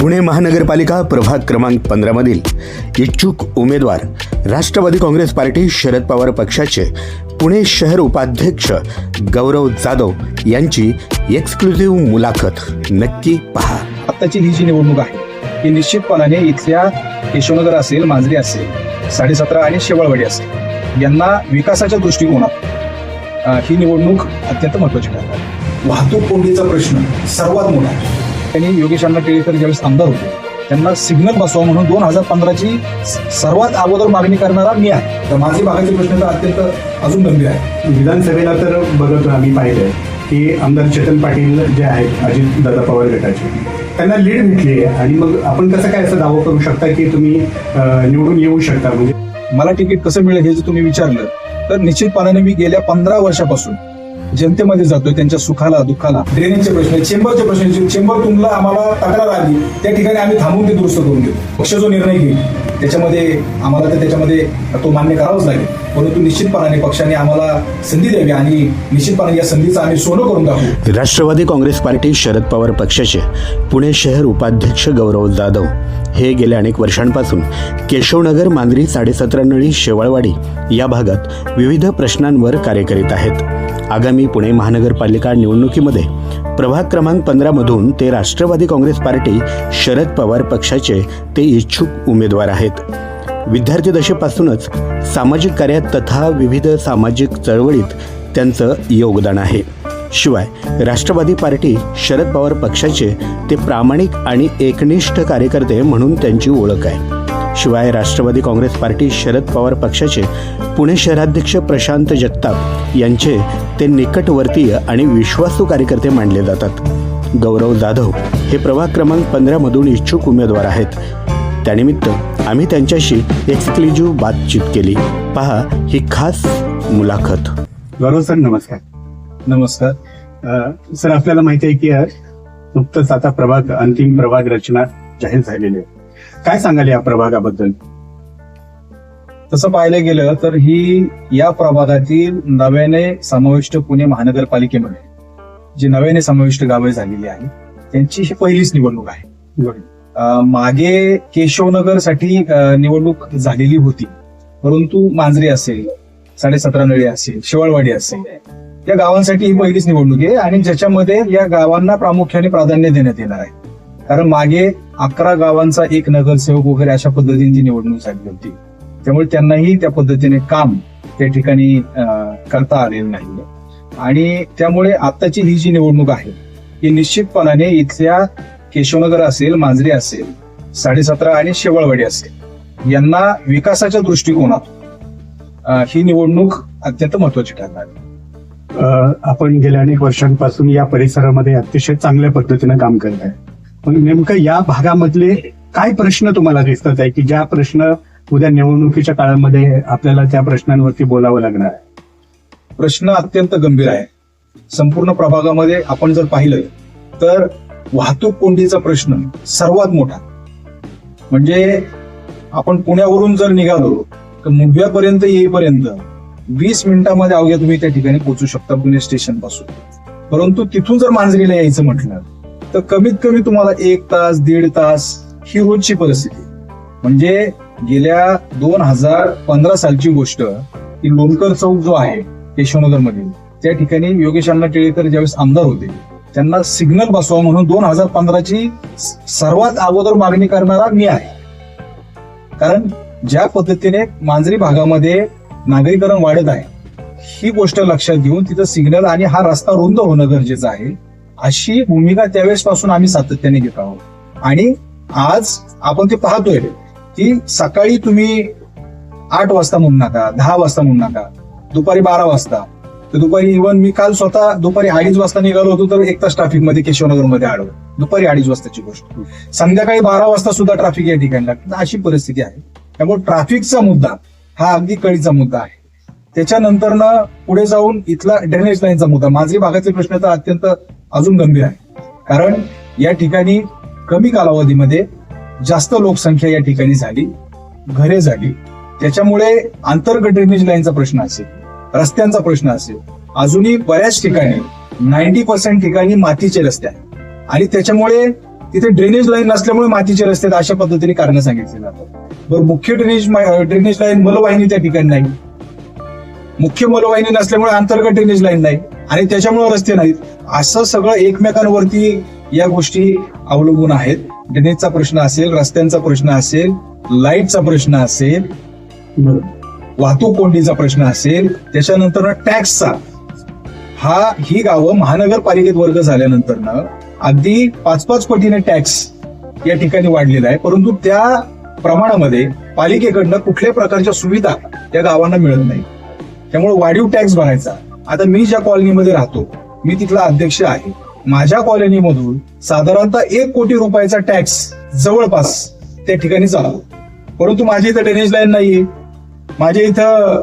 पुणे महानगरपालिका प्रभाग क्रमांक पंधरामधील इच्छुक उमेदवार राष्ट्रवादी काँग्रेस पार्टी शरद पवार पक्षाचे पुणे शहर उपाध्यक्ष गौरव जाधव यांची एक्सक्लुझिव्ह मुलाखत नक्की पहा आत्ताची ही जी निवडणूक आहे ही निश्चितपणाने इथल्या केशवनगर असेल मांजरी असेल साडेसतरा आणि शेवळवाडी असेल यांना विकासाच्या दृष्टिकोनात ही निवडणूक अत्यंत महत्वाची ठरणार आहे. वाहतूक कोंडीचा प्रश्न सर्वात मोठा आहे. त्यांनी योगेश अण्णा टिळेकर ज्यावेळेस आमदार होते त्यांना सिग्नल बसवा म्हणून दोन हजार पंधराची सर्वात अगोदर मागणी करणारा मी आहे. तर माझी भागाचे प्रश्न तर अत्यंत अजून गंभीर आहे विधानसभेला तर बघतो आम्ही पाहिलंय की आमदार चेतन पाटील जे आहेत अजित दादा पवार गटाचे त्यांना लीड भेटली आहे. आणि मग आपण कसं काय असं दावा करू शकता की तुम्ही निवडून येऊ शकता? म्हणजे मला तिकीट कसं मिळेल हे जर तुम्ही विचारलं तर निश्चितपणाने मी गेल्या पंधरा वर्षापासून जनतेमध्ये जातोय त्यांच्या सुखाला दुःखाला. ड्रेनेजचे प्रश्न चेंबरचे प्रश्न चेंबर तुमला आम्हाला तक्रार आली. त्या ठिकाणी आम्ही थांबून ते दुरुस्त करून घेऊ. पक्ष जो निर्णय घेईल त्याच्यामध्ये आम्हाला तर त्याच्यामध्ये तो मान्य करावाच लागेल. परंतु निश्चितपणाने पक्षाने आम्हाला संधी द्यावी आणि निश्चितपणे या संधीचं आम्ही सोनं करून दाखवू राष्ट्रवादी काँग्रेस पार्टी शरद पवार पक्षाचे पुणे शहर उपाध्यक्ष गौरव जाधव हे गेल्या अनेक वर्षांपासून केशवनगर मांजरी साडेसतरा नळी शेवाळवाडी या भागात विविध प्रश्नांवर कार्य करीत आहेत. आगामी पुणे महानगरपालिका निवडणुकीमध्ये प्रभाग क्रमांक पंधरामधून ते राष्ट्रवादी काँग्रेस पार्टी शरद पवार पक्षाचे ते इच्छुक उमेदवार आहेत. विद्यार्थी दशेपासूनच सामाजिक कार्यात तथा विविध सामाजिक चळवळीत त्यांचं योगदान आहे. शिवाय राष्ट्रवादी पार्टी शरद पवार पक्षाचे ते प्रामाणिक आणि एकनिष्ठ कार्यकर्ते म्हणून त्यांची ओळख आहे. शिवाय राष्ट्रवादी काँग्रेस पार्टी शरद पवार पक्षाचे पुणे शहराध्यक्ष प्रशांत जगताप यांचे ते निकटवर्तीय आणि विश्वासू कार्यकर्ते मानले जातात. गौरव जाधव हे प्रभाग क्रमांक पंधरामधून इच्छुक उमेदवार आहेत. त्यानिमित्त आम्ही त्यांच्याशी एक्सक्लुझिव्ह बातचीत केली. पहा ही खास मुलाखत. गौरव सर नमस्कार. नमस्कार. सर आपल्याला माहिती आहे की नुकतंच आता प्रभाग अंतिम प्रभाग रचना जाहीर झालेली आहे. काय सांगाल या प्रभागाबद्दल? तसं पाहायला गेलं तर ही या प्रभागातील नव्याने समाविष्ट पुणे महानगरपालिकेमध्ये जी नव्याने समाविष्ट गावे झालेली आहे त्यांची ही पहिलीच निवडणूक आहे. मागे केशवनगरसाठी निवडणूक झालेली होती. परंतु मांजरी असेल साडेसतरा नळी असेल शेवाळवाडी असेल या गावांसाठी ही पहिलीच निवडणूक आहे आणि ज्याच्यामध्ये या गावांना प्रामुख्याने प्राधान्य देण्यात येणार आहे. कारण मागे अकरा गावांचा एक नगरसेवक वगैरे अशा पद्धतीने निवडणूक झाली होती. त्यामुळे त्यांनाही त्या पद्धतीने काम त्या ठिकाणी अं, करता आलेलं नाही आणि त्यामुळे आत्ताची ही जी निवडणूक आहे ही निश्चितपणाने इथल्या केशवनगर असेल मांजरी असेल साडेसतरा आणि शेवळवाडी असेल यांना विकासाच्या दृष्टिकोनात ही निवडणूक अत्यंत महत्वाची ठरणार आहे. अं, आपण गेल्या अनेक वर्षांपासून या परिसरामध्ये अतिशय चांगल्या पद्धतीने काम करत आहे. पण नेमकं या भागामधले काय प्रश्न तुम्हाला दिसतात आहे? की ज्या प्रश्न उद्या निवडणुकीच्या काळामध्ये आपल्याला त्या प्रश्नांवरती बोलावं लागणार आहे? प्रश्न अत्यंत गंभीर आहे. संपूर्ण प्रभागामध्ये आपण जर पाहिलं तर वाहतूक कोंडीचा प्रश्न सर्वात मोठा. म्हणजे आपण पुण्यावरून जर निघालो तर मुंबईपर्यंत येईपर्यंत वीस मिनिटामध्ये अवघ्या तुम्ही त्या ठिकाणी पोहोचू शकता पुणे स्टेशनपासून परंतु तिथून जर मांजरीला यायचं म्हटलं तर कमीत कमी तुम्हाला एक तास दीड तास ही रोजची परिस्थिती. म्हणजे गेल्या दोन हजार पंधरा सालची गोष्ट की लोणकर चौक जो आहे केशवनगर मधील त्या ठिकाणी योगेश अण्णा टिळेकर ज्यावेळेस आमदार होते त्यांना सिग्नल बसवा म्हणून दोन हजार पंधराची सर्वात अगोदर मागणी करणारा मी आहे. कारण ज्या पद्धतीने मांजरी भागामध्ये नागरीकरण वाढत आहे ही गोष्ट लक्षात घेऊन तिथं सिग्नल आणि हा रस्ता रुंद होणं गरजेचं आहे. अशी भूमिका त्यावेळेस पासून आम्ही सातत्याने घेत आहोत. आणि आज आपण ते पाहतोय की सकाळी तुम्ही आठ वाजता म्हणू नका दहा वाजता म्हणू नका दुपारी बारा वाजता. तर दुपारी इव्हन मी काल स्वतः दुपारी अडीच वाजता निघालो होतो तर एक तास ट्रॅफिकमध्ये केशवनगरमध्ये आलो. दुपारी अडीच वाजताची गोष्ट. संध्याकाळी बारा वाजता सुद्धा ट्रॅफिक या ठिकाणी लागतं अशी परिस्थिती आहे. त्यामुळे ट्रॅफिकचा मुद्दा हा अगदी कळीचा मुद्दा आहे. त्याच्यानंतर ना पुढे जाऊन इथला ड्रेनेज लाईनचा मुद्दा. माझी भागातले प्रश्न तर अत्यंत अजून गंभीर आहे. कारण या ठिकाणी कमी कालावधीमध्ये जास्त लोकसंख्या या ठिकाणी झाली घरे झाली. त्याच्यामुळे आंतरगट ड्रेनेज लाईनचा प्रश्न असेल रस्त्यांचा प्रश्न असेल अजूनही बऱ्याच ठिकाणी नाईन्टी पर्सेंट ठिकाणी मातीचे रस्ते आहेत. आणि त्याच्यामुळे तिथे ड्रेनेज लाईन नसल्यामुळे मातीचे रस्ते आहेत, अशा पद्धतीने कारण सांगितले जातात. बरं मुख्य ड्रेनेज ड्रेनेज लाईन मलवाहिनी त्या ठिकाणी नाही. मुख्य मलवाहिनी नसल्यामुळे अंतर्गत ड्रेनेज लाईन नाही. आणि त्याच्यामुळे रस्ते नाहीत. असं सगळं एकमेकांवरती या गोष्टी अवलंबून आहेत. ड्रेनेजचा प्रश्न असेल रस्त्यांचा प्रश्न असेल लाईटचा प्रश्न असेल वाहतूक कोंडीचा प्रश्न असेल त्याच्यानंतर टॅक्सचा. हा ही गावं महानगरपालिकेत वर्ग झाल्यानंतर ना अगदी पाच पाच पटीने टॅक्स या ठिकाणी वाढलेला आहे. परंतु त्या प्रमाणामध्ये पालिकेकडनं कुठल्याही प्रकारच्या सुविधा त्या गावांना मिळत नाही त्यामुळे वाढीव टॅक्स भरायचा. आता मी ज्या कॉलनीमध्ये राहतो मी तिथला अध्यक्ष आहे. माझ्या कॉलनीमधून साधारणतः एक कोटी रुपयाचा टॅक्स जवळपास त्या ठिकाणी जातो परंतु माझ्या इथं ड्रेनेज लाईन नाहीये. माझ्या इथं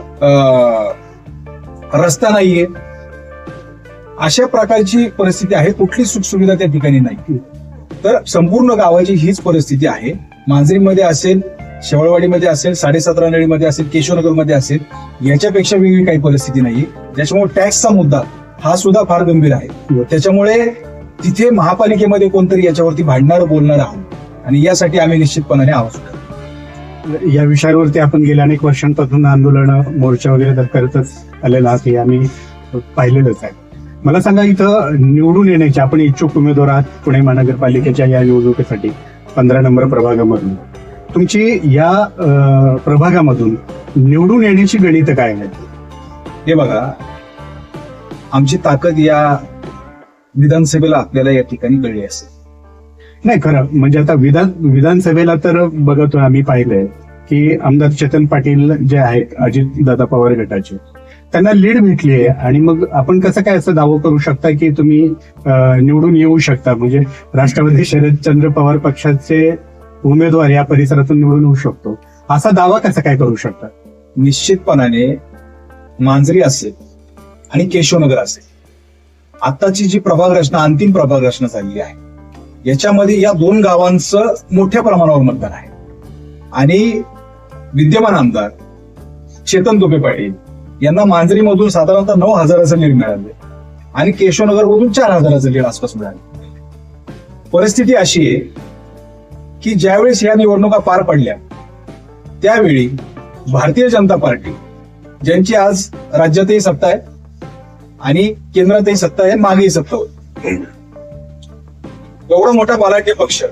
रस्ता नाहीये. अशा प्रकारची परिस्थिती आहे कुठली सुखसुविधा त्या ठिकाणी नाही. तर संपूर्ण गावाची हीच परिस्थिती आहे. मांजरीमध्ये असेल शेवळवाडीमध्ये असेल साडेसतरा नळीमध्ये असेल केशवनगरमध्ये असेल याच्यापेक्षा वेगळी काही परिस्थिती नाही त्याच्यामुळे टॅक्सचा मुद्दा हा सुद्धा फार गंभीर आहे. त्याच्यामुळे तिथे महापालिकेमध्ये कोणतरी याच्यावरती भांडणार बोलणार आहोत. आणि यासाठी आम्ही निश्चितपणाने आहोत. या विषयावरती आपण गेल्या अनेक वर्षांपासून आंदोलन मोर्चा वगैरे तर करतच आलेला आहात हे आम्ही पाहिलेलंच आहे. मला सांगा इथं निवडून येण्याचे आपण इच्छुक उमेदवार आहात पुणे महानगरपालिकेच्या या निवडणुकीसाठी पंधरा नंबर प्रभागामधून. तुमची या प्रभागामधून निवडून येण्याची गणित काय हे बघा आमची ताकद या विधानसभेला आपल्याला या ठिकाणी कळली असेल. नाही खरं म्हणजे आता विधान विधानसभेला तर बघतोय आम्ही पाहिलंय की आमदार चेतन पाटील जे आहेत अजित दादा पवार गटाचे त्यांना लीड भेटली आहे. आणि मग आपण कसं काय असं दावं करू शकता की तुम्ही निवडून येऊ शकता? म्हणजे राष्ट्रवादी शरदचंद्र पवार पक्षाचे उमेदवार या परिसरातून निवडून होऊ शकतो. असा दावा कसा काय करू शकतात? निश्चितपणाने मांजरी असेल आणि केशवनगर असेल. आताची जी प्रभाग रचना अंतिम प्रभाग रचना झालेली आहे याच्यामध्ये या दोन गावांचं मोठ्या प्रमाणावर मतदान आहे. आणि विद्यमान आमदार चेतन दुबे पाटील यांना मांजरीमधून साधारणतः नऊ हजाराचं लीड मिळाले आणि केशवनगर मधून चार हजाराचं लीड आसपास मिळाले परिस्थिती अशी आहे की ज्यावेळेस या निवडणुका पार पडल्या त्यावेळी भारतीय जनता पार्टी ज्यांची आज राज्यातही सत्ता आहे आणि केंद्रातही सत्ता आहे मागेही सत्ता होती एवढा मोठा बलाढ्य पक्ष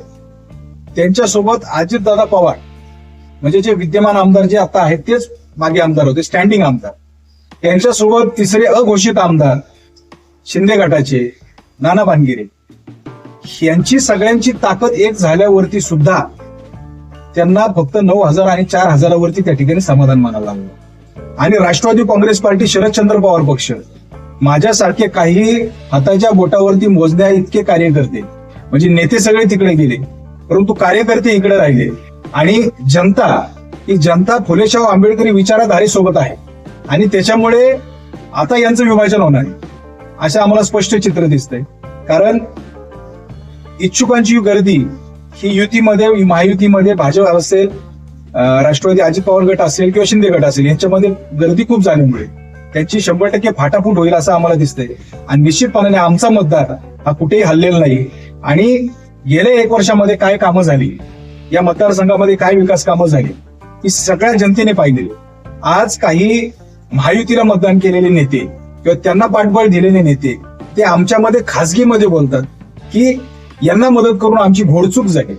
त्यांच्यासोबत अजितदादा पवार म्हणजे जे विद्यमान आमदार जे आता आहेत तेच मागे आमदार होते स्टँडिंग आमदार. त्यांच्यासोबत तिसरे अघोषित आमदार शिंदे गटाचे नाना भानगिरे यांची सगळ्यांची ताकद एक झाल्यावरती सुद्धा त्यांना फक्त नऊ हजार आणि चार हजारावरती त्या ठिकाणी समाधान मानावं लागलं. आणि राष्ट्रवादी काँग्रेस पार्टी शरदचंद्र पवार पक्ष माझ्यासारखे काही हाताच्या बोटावरती मोजण्या इतके कार्यकर्ते म्हणजे नेते सगळे तिकडे गेले परंतु कार्यकर्ते इकडे राहिले. आणि जनता ही जनता फुलेशाह आंबेडकरी विचारधारे सोबत आहे. आणि त्याच्यामुळे आता यांचं विभाजन होणार आहे. असं आम्हाला स्पष्ट चित्र दिसतंय. कारण इच्छुकांची गर्दी ही युतीमध्ये महायुतीमध्ये भाजप असेल राष्ट्रवादी अजित पवार गट असेल किंवा शिंदे गट असेल यांच्यामध्ये गर्दी खूप झाल्यामुळे त्यांची शंभर टक्के फाटाफूट होईल असं आम्हाला दिसतंय. आणि निश्चितपणाने आमचा मतदार हा कुठेही हल्लेला नाही. आणि गेल्या एक वर्षामध्ये काय कामं झाली? या मतदारसंघामध्ये काय विकास कामं झाली? ही सगळ्या जनतेने पाहिलेली. आज काही महायुतीला मतदान केलेले नेते किंवा त्यांना पाठबळ दिलेले नेते ते आमच्यामध्ये खासगीमध्ये बोलतात की यांना मदत करून आमची घोडचूक झाली.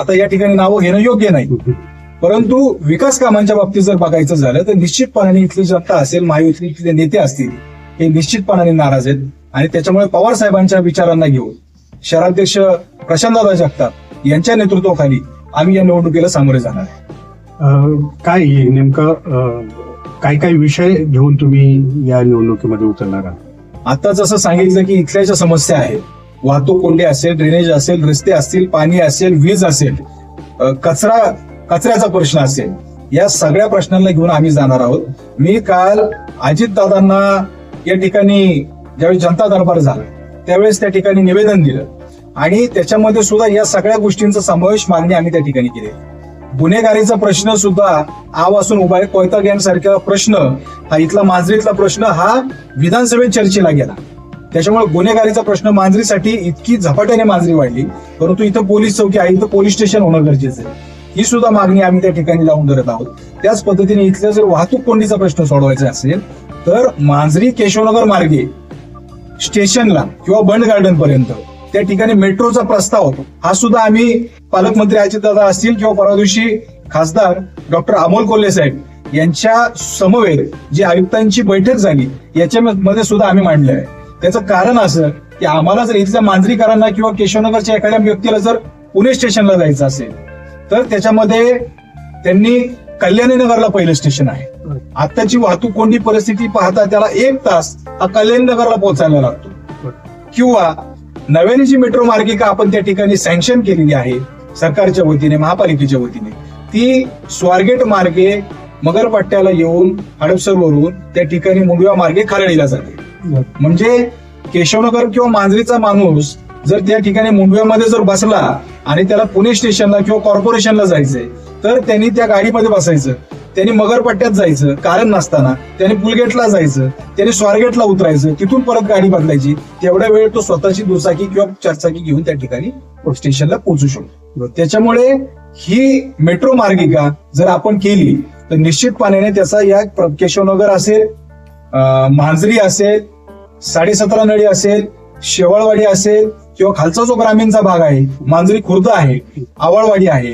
आता या ठिकाणी नावं घेणं योग्य नाही. परंतु विकास कामांच्या बाबतीत जर बघायचं झालं तर निश्चितपणाने इथली जनता असेल महायुतीतले नेते असतील हे निश्चितपणाने नाराज आहेत. आणि त्याच्यामुळे पवार साहेबांच्या विचारांना घेऊन शहराध्यक्ष प्रशांतदादा जगताप यांच्या नेतृत्वाखाली आम्ही या निवडणुकीला सामोरे जाणार आहे. काय नेमकं काय काय विषय घेऊन तुम्ही या निवडणुकीमध्ये उतरणार आहात? आता जसं सांगितलं की इथल्या ज्या समस्या आहेत वाहतूक कोंडी असेल ड्रेनेज असेल रस्ते असतील पाणी असेल वीज असेल कचरा कचऱ्याचा प्रश्न असेल या सगळ्या प्रश्नांना घेऊन आम्ही जाणार आहोत. मी काल अजितदादांना या ठिकाणी ज्यावेळी जनता दरबार झाला त्यावेळेस त्या ठिकाणी निवेदन दिलं. आणि त्याच्यामध्ये सुद्धा या सगळ्या गोष्टींचा समावेश मागणी आम्ही त्या ठिकाणी केली. गुन्हेगारीचा प्रश्न सुद्धा आवासून उभा आहे. कोयता गँग सारखा प्रश्न हा इथला माजरीतला प्रश्न हा विधानसभेत चर्चेला गेला. त्याच्यामुळे गुन्हेगारीचा प्रश्न मांजरीसाठी इतकी झपाट्याने मांजरी वाढली. परंतु इथं पोलीस चौकी आहे इथं पोलीस स्टेशन होणं गरजेचं आहे. ही सुद्धा मागणी आम्ही त्या ठिकाणी लावून धरत आहोत. त्याच पद्धतीने इथल्या जर वाहतूक कोंडीचा प्रश्न सोडवायचा असेल तर मांजरी केशवनगर मार्गे स्टेशनला किंवा बंड गार्डन पर्यंत त्या ठिकाणी मेट्रोचा प्रस्ताव हा सुद्धा आम्ही पालकमंत्री अजितदादा असतील किंवा परवा दिवशी खासदार डॉक्टर अमोल कोल्हे साहेब यांच्या समवेत जी आयुक्तांची बैठक झाली याच्यामध्ये सुद्धा आम्ही मांडले आहे. त्याचं कारण असं की आम्हाला जर इथल्या मांजरीकरांना किंवा केशवनगरच्या एखाद्या व्यक्तीला जर पुणे स्टेशनला जायचं असेल तर त्याच्यामध्ये त्यांनी कल्याणी नगरला पहिलं स्टेशन आहे. आताची वाहतूक कोंडी परिस्थिती पाहता त्याला एक तास हा कल्याणी नगरला पोहोचायला लागतो. किंवा नव्याने जी मेट्रो मार्गिका आपण त्या ठिकाणी सँक्शन केलेली आहे सरकारच्या वतीने महापालिकेच्या वतीने ती स्वारगेट मार्गे मगरपट्ट्याला येऊन हडपसरवरून त्या ठिकाणी मुंडव्या मार्गे खारडीला जाते. म्हणजे केशवनगर किंवा मांजरीचा माणूस जर त्या ठिकाणी मुंबईमध्ये जर बसला आणि त्याला पुणे स्टेशनला किंवा कॉर्पोरेशनला जायचंय तर त्यांनी त्या गाडीमध्ये बसायचं त्यांनी मगरपट्ट्यात जायचं कारण नसताना त्यांनी पुलगेटला जायचं त्यांनी स्वारगेटला उतरायचं तिथून परत गाडी बदलायची तेवढ्या वेळ तो स्वतःची दुचाकी किंवा चारचाकी घेऊन त्या ठिकाणी स्टेशनला पोहोचू शकतो. त्याच्यामुळे ही मेट्रो मार्गिका जर आपण केली तर निश्चितपणे त्याचा या केशवनगर असेल मांजरी असेल साडेसतरा नळी असेल शेवाळवाडी असेल किंवा खालचा जो ग्रामीणचा भाग आहे मांजरी खुर्द आहे आवळवाडी आहे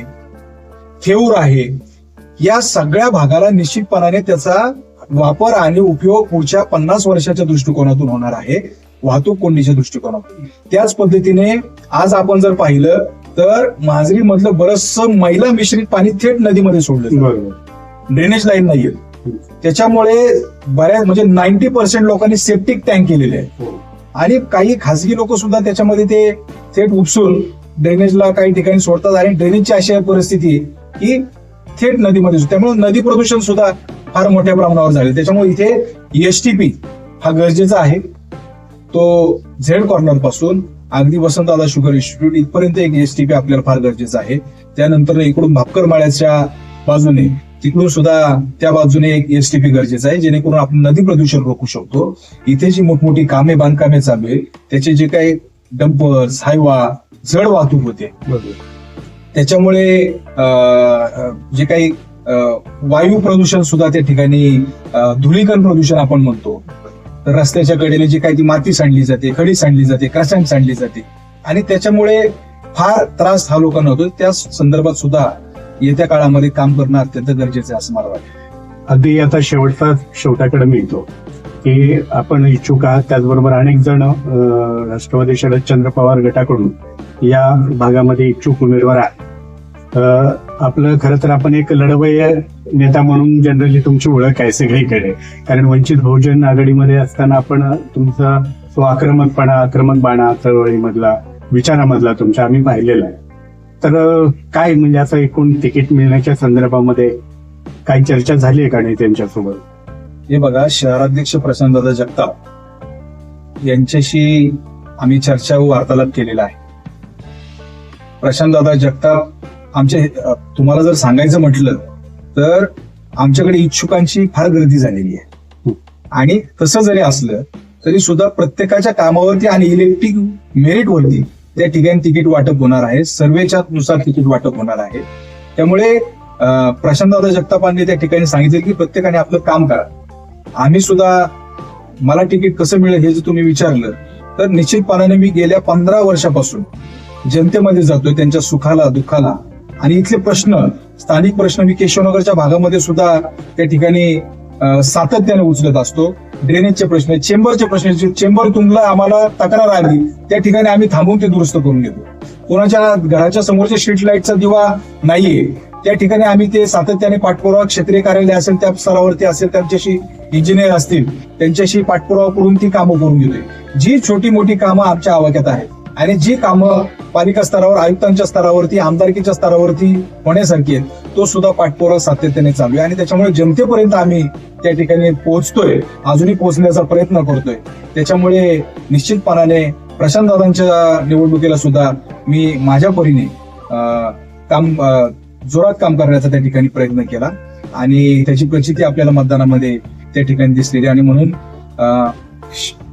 थेऊर आहे या सगळ्या भागाला निश्चितपणाने त्याचा वापर आणि उपयोग पुढच्या पन्नास वर्षाच्या दृष्टिकोनातून होणार आहे वाहतूक कोंडीच्या दृष्टिकोनातून. त्याच पद्धतीने आज आपण जर पाहिलं तर मांजरी मधलं बरचस मैला मिश्रित पाणी थेट नदीमध्ये सोडलं ड्रेनेज लाईन नाहीये. त्याच्यामुळे बऱ्याच म्हणजे नाईन्टी पर्सेंट लोकांनी सेप्टिक टँक केलेले आहे हो. आणि काही खासगी लोक सुद्धा त्याच्यामध्ये ते थेट उपसून ड्रेनेजला काही ठिकाणी सोडतात आणि ड्रेनेजची अशी आहे परिस्थिती की थेट नदीमध्ये. त्यामुळे नदी प्रदूषण सुद्धा फार मोठ्या प्रमाणावर झाले त्याच्यामुळे इथे एसटीपी हा गरजेचा आहे तो झेड कॉर्नरपासून अगदी वसंतदादा शुगर इन्स्टिट्यूट इथपर्यंत एक एसटीपी आपल्याला फार गरजेचं आहे त्यानंतर इकडून भापकर माळ्याच्या बाजूने तिकडून सुद्धा त्या बाजूने एक एसटीपी गरजेचं आहे जेणेकरून आपण नदी प्रदूषण रोखू शकतो. इथे जी मोठमोठी कामे बांधकामे चालू आहे त्याचे जे काही डंपर्स हायवा जड वाहतूक होते. त्याच्यामुळे जे काही वायू प्रदूषण सुद्धा त्या ठिकाणी अं, धुळीकण प्रदूषण आपण म्हणतो. तर रस्त्याच्या कडेने जी काही ती माती सांडली जाते खडी सांडली जाते क्रसांड सांडली जाते. आणि त्याच्यामुळे फार त्रास हा लोकांना होतो. त्या संदर्भात सुद्धा येत्या काळामध्ये काम करणं अत्यंत गरजेचं आहे असं मला वाटतं. अगदी आता शेवटचा शेवटाकडे मिळतो की आपण इच्छुक आहात त्याचबरोबर अनेक जण राष्ट्रवादी शरदचंद्र पवार गटाकडून या भागामध्ये इच्छुक उमेदवार आहेत. आपलं खरं तर आपण एक लढवय नेता म्हणून जनरली तुमची ओळख आहे सगळीकडे. कारण वंचित बहुजन आघाडीमध्ये असताना आपण तुमचा तो आक्रमकपणा आक्रमक बाणा चळवळीमधला विचारामधला तुमचा आम्ही पाहिलेला आहे. तर काय म्हणजे असं एकूण तिकीट मिळण्याच्या संदर्भामध्ये काही चर्चा झाली आहे का नाही त्यांच्यासोबत? हे बघा शहराध्यक्ष प्रशांतदादा जगताप यांच्याशी आम्ही चर्चा व वार्तालाप केलेला आहे. प्रशांतदादा जगताप आमचे अ, तुम्हाला जर सांगायचं म्हटलं तर आमच्याकडे इच्छुकांची फार गर्दी झालेली आहे. आणि तसं जरी असलं तरी सुद्धा प्रत्येकाच्या कामावरती आणि इलेक्ट्रिक मेरिटवरती त्या ठिकाणी तिकीट वाटप होणार आहे. सर्वेच्या नुसार तिकीट वाटप होणार आहे. त्यामुळे अ, प्रशांतदादा जगतापांनी त्या ठिकाणी सांगितले की प्रत्येकाने आपलं काम करा. आम्ही सुद्धा मला तिकीट कसं मिळेल हे जर तुम्ही विचारलं तर निश्चितपणाने मी गेल्या पंधरा वर्षापासून जनतेमध्ये जातोय त्यांच्या सुखाला दुःखाला. आणि इथले प्रश्न स्थानिक प्रश्न मी केशवनगरच्या भागामध्ये सुद्धा त्या ठिकाणी सातत्याने उचलत असतो. ड्रेनेजचे प्रश्न चेंबरचे प्रश्न चेंबर तुमला आम्हाला तक्रार आली त्या ठिकाणी आम्ही थांबून ते दुरुस्त करून घेतो. कोणाच्या घराच्या समोरच्या स्ट्रीट लाईटचा दिवा नाहीये त्या ठिकाणी आम्ही ते सातत्याने पाठपुरावा क्षेत्रीय कार्यालय असेल त्या स्तरावरती असेल त्यांच्याशी इंजिनियर असतील त्यांच्याशी पाठपुरावा करून ती कामं करून घेतोय. जी छोटी मोठी कामं आमच्या आवाक्यात आहेत आणि जी कामं पालिका स्तरावर आयुक्तांच्या स्तरावरती आमदारकीच्या स्तरावरती होण्यासारखी आहेत तो सुद्धा पाठपुरावा सातत्याने चालू आहे. आणि त्याच्यामुळे जनतेपर्यंत आम्ही त्या ठिकाणी पोहोचतोय अजूनही पोहोचण्याचा प्रयत्न करतोय. त्याच्यामुळे निश्चितपणाने प्रशांत दादांच्या निवडणुकीला सुद्धा मी माझ्या परीने अं, काम जोरात काम करण्याचा त्या ठिकाणी प्रयत्न केला. आणि त्याची प्रचिती आपल्याला मतदानामध्ये त्या ठिकाणी दिसलेली आणि म्हणून अं,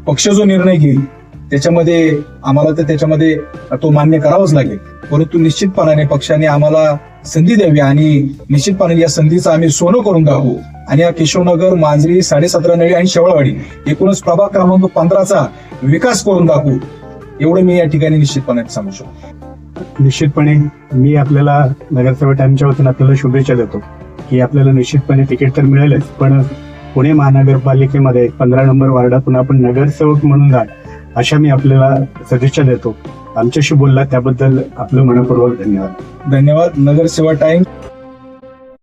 पक्ष जो निर्णय घेईल त्याच्यामध्ये आम्हाला तर त्याच्यामध्ये तो मान्य करावाच लागेल. परंतु निश्चितपणाने पक्षाने आम्हाला संधी द्यावी आणि निश्चितपणे या संधीचं आम्ही सोनं करून दाखवू आणि या केशवनगर मांजरी साडेसतरा नळी आणि शेवळवाडी एकूणच प्रभाग क्रमांक पंधराचा विकास करून दाखवू एवढं मी या ठिकाणी निश्चितपणे सांगू शकतो. निश्चितपणे मी आपल्याला नगरसेवक टाइमच्या वतीने आपल्याला शुभेच्छा देतो की आपल्याला निश्चितपणे तिकीट तर मिळेलच पण पुणे महानगरपालिकेमध्ये पंधरा नंबर वार्डातून आपण नगरसेवक म्हणून जा अशा मी आपल्याला सदिच्छा देतो. आमच्याशी बोलला त्याबद्दल आपलं मनपूर्वक धन्यवाद. धन्यवाद. नगरसेवा टाइम